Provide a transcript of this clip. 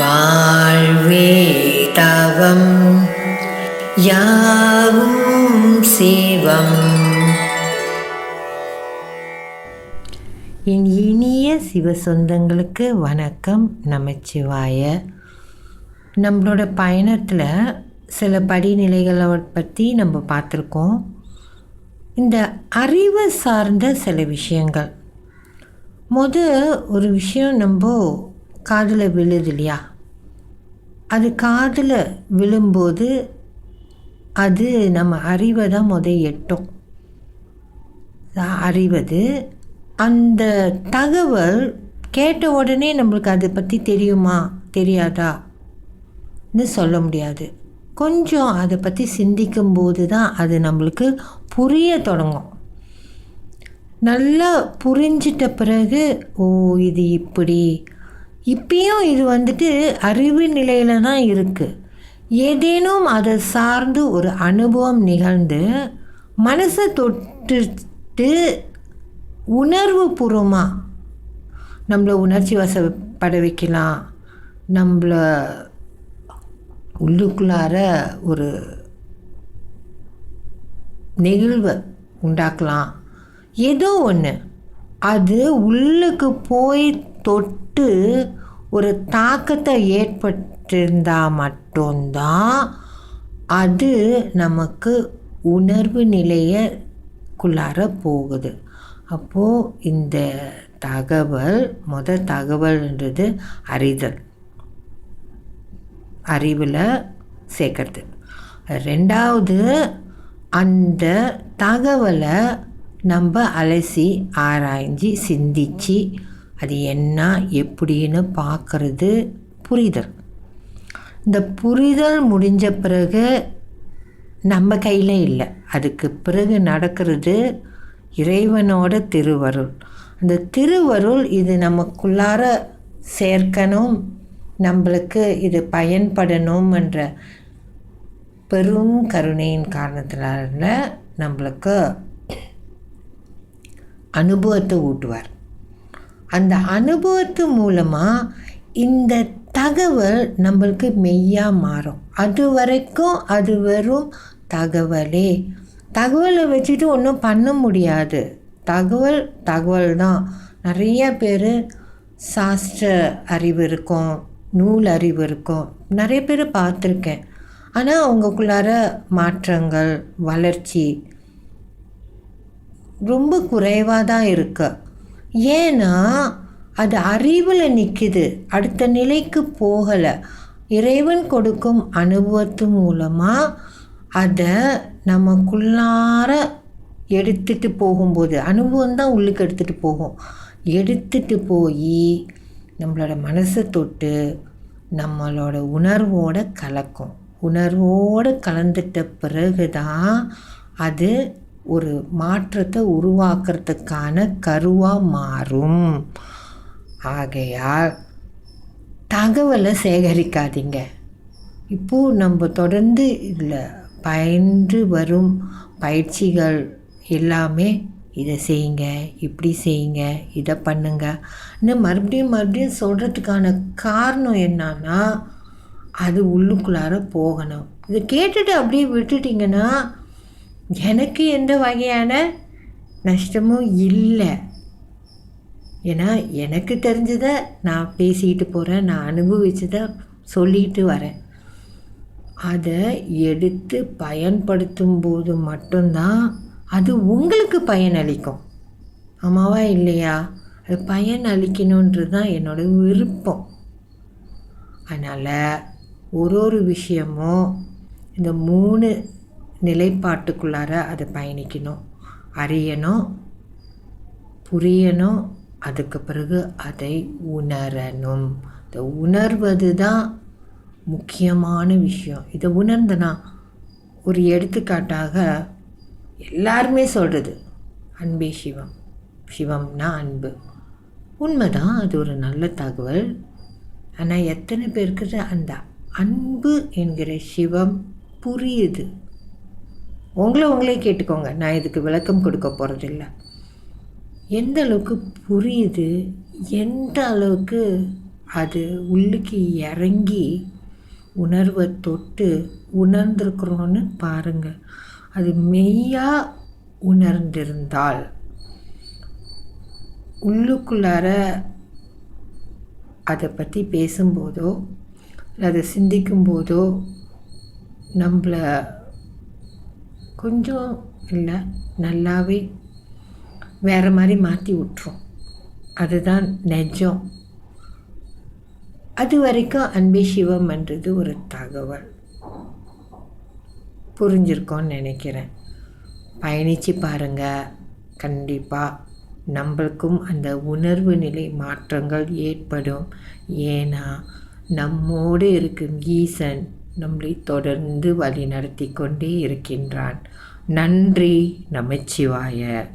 வாழ்வே தவம் யாவும் சிவம். என் இனிய சிவ சொந்தங்களுக்கு வணக்கம் நமச்சிவாய. நம்மளோட பயணத்தில் சில படிநிலைகளை பற்றி நம்ம பார்த்துருக்கோம். இந்த அறிவு சார்ந்த சில விஷயங்கள். முத ஒரு விஷயம் நம்ம காதில் விழுது இல்லையா? அது காதில் விழும்போது அது நம்ம அறிவை தான் முத எட்டும். அறிவது அந்த தகவல் கேட்ட உடனே நம்மளுக்கு அதை பற்றி தெரியுமா தெரியாதான்னு சொல்ல முடியாது. கொஞ்சம் அதை பற்றி சிந்திக்கும்போது தான் அது நம்மளுக்கு புரிய தொடங்கும். நல்லா புரிஞ்சிட்ட பிறகு ஓ இது இப்படி இப்பயும் இது வந்துட்டு அறிவு நிலையில் தான் இருக்குது ஏதேனும் அதை சார்ந்து ஒரு அனுபவம் நிகழ்ந்து மனசை தொட்டுட்டு உணர்வு பூர்வமாக நம்மளை உணர்ச்சி வசப்பட வைக்கலாம். நம்மளை உள்ளுக்குள்ளார ஒரு நெகிழ்வை உண்டாக்கலாம். ஏதோ ஒன்று அது உள்ளுக்கு போய் தொட்டு ஒரு தாக்கத்தை ஏற்பட்டிருந்தால் மட்டும்தான் அது நமக்கு உணர்வு நிலையக்குள்ளார போகுது. அப்போது இந்த தகவல் முத தகவல்ன்றது அறிதல். அறிவில் சேர்க்கறது. ரெண்டாவது அந்த தகவலை நம்ம அலசி ஆராய்ஞ்சி சிந்திச்சு அது என்ன எப்படின்னு பார்க்குறது புரிதல். இந்த புரிதல் முடிஞ்ச பிறகு நம்ம கையில் இல்லை. அதுக்கு பிறகு நடக்கிறது இறைவனோட திருவருள். அந்த திருவருள் இது நமக்குள்ளார சேர்க்கணும் நம்மளுக்கு இது பயன்படணும்ன்ற பெரும் கருணையின் காரணத்தினால நம்மளுக்கு அனுபவத்தை ஊட்டுவார். அந்த அனுபவத்து மூலமாக இந்த தகவல் நம்மளுக்கு மெய்யாக மாறும். அது வரைக்கும் அது வெறும் தகவலே. தகவலை வச்சுட்டு ஒன்றும் பண்ண முடியாது. தகவல் தகவல் தான் நிறைய பேர் சாஸ்திர அறிவு இருக்கும் நூல் அறிவு இருக்கும். நிறைய பேர் பார்த்துருக்கேன். ஆனால் அவங்களுக்குள்ளார மாற்றங்கள் வளர்ச்சி ரொம்ப குறைவாக தான் இருக்கு. ஏன்னா அது அறிவில் நிற்கிது அடுத்த நிலைக்கு போகலை. இறைவன் கொடுக்கும் அனுபவத்து மூலமாக அதை நமக்குள்ளார எடுத்துகிட்டு போகும்போது அனுபவம் தான் உள்ளுக்கு எடுத்துகிட்டு போகும். எடுத்துகிட்டு போய் நம்மளோட மனசை தொட்டு நம்மளோட உணர்வோட கலக்கும். உணர்வோடு கலந்துட்ட பிறகு தான் அது ஒரு மாற்றத்தை உருவாக்குறதுக்கான கருவாக மாறும். ஆகையால் தகவலை சேகரிக்காதீங்க. இப்போது நம்ம தொடர்ந்து இதில் பயின்று வரும் பயிற்சிகள் எல்லாமே இதை செய்யுங்க இப்படி செய்யுங்க இதை பண்ணுங்க. இன்னும் மறுபடியும் மறுபடியும் சொல்கிறதுக்கான காரணம் என்னன்னா அது உள்ளுக்குள்ளார போகணும். இதை கேட்டுட்டு அப்படியே விட்டுட்டிங்கன்னா எனக்கு எந்த வகையான நஷ்டமும் இல்லை. ஏன்னா எனக்கு தெரிஞ்சதை நான் பேசிக்கிட்டு போகிறேன் நான் அனுபவிச்சதை சொல்லிட்டு வரேன். அதை எடுத்து பயன்படுத்தும் போது மட்டும்தான் அது உங்களுக்கு பயனளிக்கும் ஆமாவா இல்லையா? அது பயன் அளிக்கணுன்றது தான் என்னோட விருப்பம். அதனால் ஒரு ஒரு விஷயமும் இந்த மூணு நிலைப்பாட்டுக்குள்ளார அதை பயணிக்கணும். அறியணும் புரியணும் அதுக்கு பிறகு அதை உணரணும். இந்த உணர்வது தான் முக்கியமான விஷயம். இதை உணர்ந்தனா ஒரு எடுத்துக்காட்டாக எல்லாருமே சொல்கிறது அன்பே சிவம். சிவம்னா அன்பு. உண்மைதான் அது ஒரு நல்ல தகவல். ஆனால் எத்தனை பேருக்கு அந்த அன்பு என்கிற சிவம் புரியுது. உங்களை உங்களே கேட்டுக்கோங்க. நான் இதுக்கு விளக்கம் கொடுக்க போகிறதில்ல எந்த அளவுக்கு புரியுது எந்த அளவுக்கு அது உள்ளுக்கு இறங்கி உணர்வை தொட்டு உணர்ந்திருக்கிறோன்னு பாருங்கள் அது மெய்யாக உணர்ந்திருந்தால் உள்ளுக்குள்ளார அதை பற்றி பேசும்போதோ அதை சிந்திக்கும்போதோ நம்மளை கொஞ்சம் இல்லை நல்லாவே வேறு மாதிரி மாற்றி விட்டுரும். அதுதான் நெஜம். அது வரைக்கும் அன்பே சிவம்ன்றது ஒரு தகவல். புரிஞ்சிருக்கோன்னு நினைக்கிறேன். பயணித்து பாருங்கள் கண்டிப்பாக நம்மளுக்கும் அந்த உணர்வு நிலை மாற்றங்கள் ஏற்படும். ஏன்னா நம்மோடு இருக்கும் ஈசன் நம்மளை தொடர்ந்து வழி நடத்தி கொண்டே இருக்கின்றான். நன்றி நமச்சிவாய.